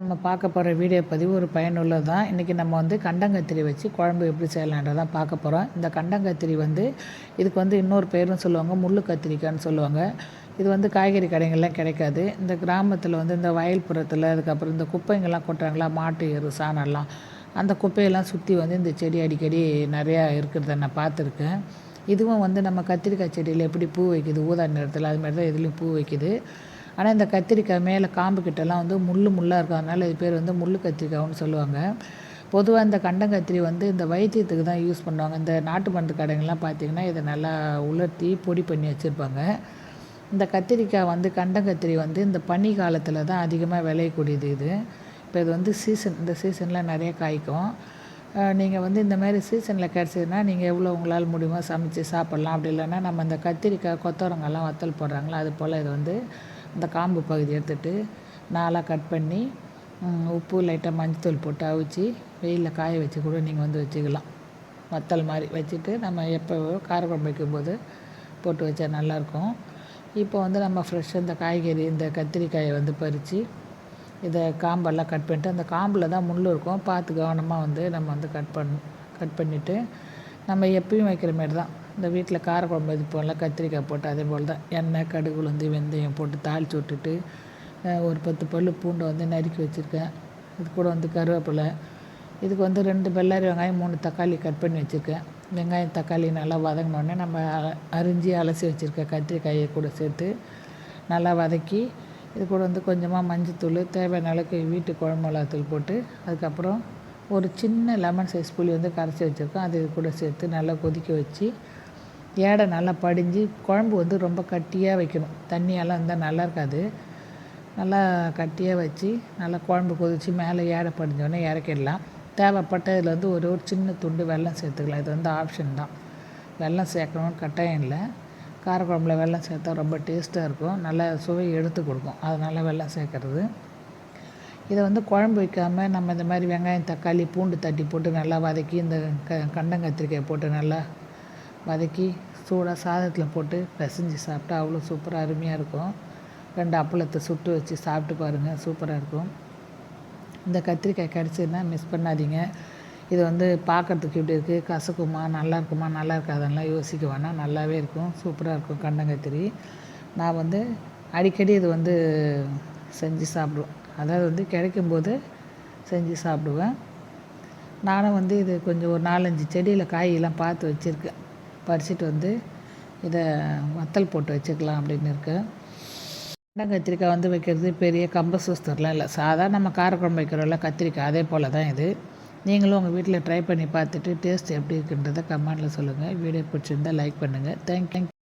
நம்ம பார்க்க போகிற வீடியோ பதிவு ஒரு பயனுள்ளது தான் இன்றைக்கி நம்ம வந்து கண்டங்கத்திரி வச்சு குழம்பு எப்படி செய்யலான்றதான் பார்க்க போகிறோம் இந்த கண்டங்கத்திரி வந்து இதுக்கு வந்து இன்னொரு பேரும் சொல்லுவாங்க முள்ளு கத்திரிக்கான்னு சொல்லுவாங்க. இது வந்து காய்கறி கடைகள்லாம் கிடைக்காது. இந்த கிராமத்தில் வந்து இந்த வயல்புறத்தில் அதுக்கப்புறம் இந்த குப்பைங்கள்லாம் கொட்டுறாங்களா மாட்டு எரு சாணம்லாம். அந்த குப்பையெல்லாம் சுற்றி வந்து இந்த செடி அடிக்கடி நிறையா இருக்கிறத நான் பார்த்துருக்கேன். இதுவும் வந்து நம்ம கத்திரிக்காய் செடியில் எப்படி பூ வைக்குது ஊதா நிறத்தில் அது மாதிரி தான் இதுலேயும் பூ வைக்குது. ஆனால் இந்த கத்திரிக்காய் மேலே காம்பு கிட்டலாம் வந்து முள் முள்ளாக இருக்கிறதுனால இது பேர் வந்து முள் கத்திரிக்காய்னு சொல்லுவாங்க. பொதுவாக இந்த கண்டங்கத்திரி வந்து இந்த வைத்தியத்துக்கு தான் யூஸ் பண்ணுவாங்க. இந்த நாட்டு மருந்து கடைங்கள்லாம் பார்த்திங்கன்னா இதை நல்லா உலர்த்தி பொடி பண்ணி வச்சுருப்பாங்க. இந்த கத்திரிக்காய் வந்து கண்டங்கத்திரி வந்து இந்த பனி காலத்தில் தான் அதிகமாக விளையக்கூடியது இது. இப்போ இது வந்து சீசன் இந்த சீசனில் நிறைய காய்க்கும். நீங்கள் வந்து இந்த மாதிரி சீசனில் கிடச்சிதுன்னா நீங்கள் எவ்வளோ உங்களால் முடியுமோ சமைச்சு சாப்பிட்லாம். அப்படி இல்லைன்னா நம்ம இந்த கத்திரிக்காய் கொத்தவரங்கெல்லாம் வத்தல் போடுறாங்களோ அது போல் இது வந்து இந்த காம்பு பகுதி எடுத்துட்டு நாலாக கட் பண்ணி உப்பு லைட்டாக மஞ்சத்தூள் போட்டு அவிச்சு வெயிலில் காய வச்சு கூட நீங்கள் வந்து வச்சுக்கலாம். வத்தல் மாதிரி வச்சுட்டு நம்ம எப்போ காரக்குழம்பு வைக்கும்போது போட்டு வச்சா நல்லாயிருக்கும். இப்போ வந்து நம்ம ஃப்ரெஷ்ஷாக இந்த காய்கறி இந்த கத்திரிக்காயை வந்து பறித்து இதை காம்பெல்லாம் கட் பண்ணிட்டு அந்த காம்பில் தான் முள் இருக்கும். பார்த்து கவனமாக வந்து நம்ம வந்து கட் பண்ணும் கட் பண்ணிவிட்டு நம்ம எப்பயும் வைக்கிற மாரி தான். இந்த வீட்டில் காரக்குழம்பு இது போல் கத்திரிக்காய் போட்டு அதே போல் தான் எண்ணெய் கடுகு உளுந்து வெந்தயம் போட்டு தாளித்து விட்டுட்டு ஒரு பத்து பல் பூண்டை வந்து நறுக்கி வச்சுருக்கேன். இது கூட வந்து கருவேப்பிலை. இதுக்கு வந்து ரெண்டு பெல்லாரி வெங்காயம் மூணு தக்காளி கட் பண்ணி வச்சுருக்கேன். வெங்காயம் தக்காளி நல்லா வதங்கினோடனே நம்ம அரிஞ்சு அலசி வச்சுருக்க கத்திரிக்காயை கூட சேர்த்து நல்லா வதக்கி இது கூட வந்து கொஞ்சமாக மஞ்சத்தூள் தேவையான அளவுக்கு வீட்டு குழம்புலாத்தூள் போட்டு அதுக்கப்புறம் ஒரு சின்ன லெமன் சைஸ் புளி வந்து கரைச்சி வச்சுருக்கோம். அது கூட சேர்த்து நல்லா கொதிக்க வச்சு ஏடை நல்லா படிஞ்சு குழம்பு வந்து ரொம்ப கட்டியாக வைக்கணும். தண்ணியெல்லாம் இருந்தால் நல்லா இருக்காது. நல்லா கட்டியாக வச்சு நல்லா குழம்பு கொதித்து மேலே ஏடை படிஞ்சோடனே இறக்கிடலாம். தேவைப்பட்ட இதில் வந்து ஒரு ஒரு சின்ன துண்டு வெள்ளம் சேர்த்துக்கலாம். இது வந்து ஆப்ஷன் தான். வெள்ளம் சேர்க்கணும்னு கட்டாயம் இல்லை. காரக்குழம்புல வெள்ளம் சேர்த்தா ரொம்ப டேஸ்ட்டாக இருக்கும். நல்லா சுவை எடுத்து கொடுக்கும். அதனால் வெள்ளம் சேர்க்குறது. இதை வந்து குழம்பு வைக்காமல் நம்ம இந்த மாதிரி வெங்காயம் தக்காளி பூண்டு தட்டி போட்டு நல்லா வதக்கி இந்த க கண்டங்கத்திரிக்காய் போட்டு நல்லா வதக்கி சூடாக சாதத்தில் போட்டு பிசைஞ்சு சாப்பிட்டா அவ்வளோ சூப்பராக அருமையாக இருக்கும். ரெண்டு அப்பளத்தை சுட்டு வச்சு சாப்பிட்டு பாருங்கள் சூப்பராக இருக்கும். இந்த கத்திரிக்காய் கிடச்சிதுன்னா மிஸ் பண்ணாதீங்க. இது வந்து பார்க்குறதுக்கு எப்படி இருக்குது கசக்குமா? நல்லா இருக்குமா? நல்லா இருக்காதெல்லாம் யோசிக்க வேணாம். நல்லாவே இருக்கும். சூப்பராக இருக்கும் கண்டங்கத்திரி. நான் வந்து அடிக்கடி இது வந்து செஞ்சு சாப்பிடுவேன். அதாவது வந்து கிடைக்கும்போது செஞ்சு சாப்பிடுவேன். நானும் வந்து இது கொஞ்சம் ஒரு நாலஞ்சு செடியில் காயெல்லாம் பார்த்து வச்சுருக்கேன். பறிச்சிட்டு வந்து இதை வத்தல் போட்டு வச்சுக்கலாம் அப்படின்னு இருக்கேன் கத்திரிக்காய் வந்து வைக்கிறது பெரிய கம்ப சூஸ்தர்லாம் இல்லை சாதா நம்ம காரக்குழம்பு வைக்கிறோம்ல கத்திரிக்காய் அதே போல் தான் இது. நீங்களும் உங்கள் வீட்டில் ட்ரை பண்ணி பார்த்துட்டு டேஸ்ட் எப்படி இருக்குன்றதை கமெண்டில் சொல்லுங்கள் வீடியோ பிடிச்சிருந்தால் லைக் பண்ணுங்கள் தேங்க் தேங்க்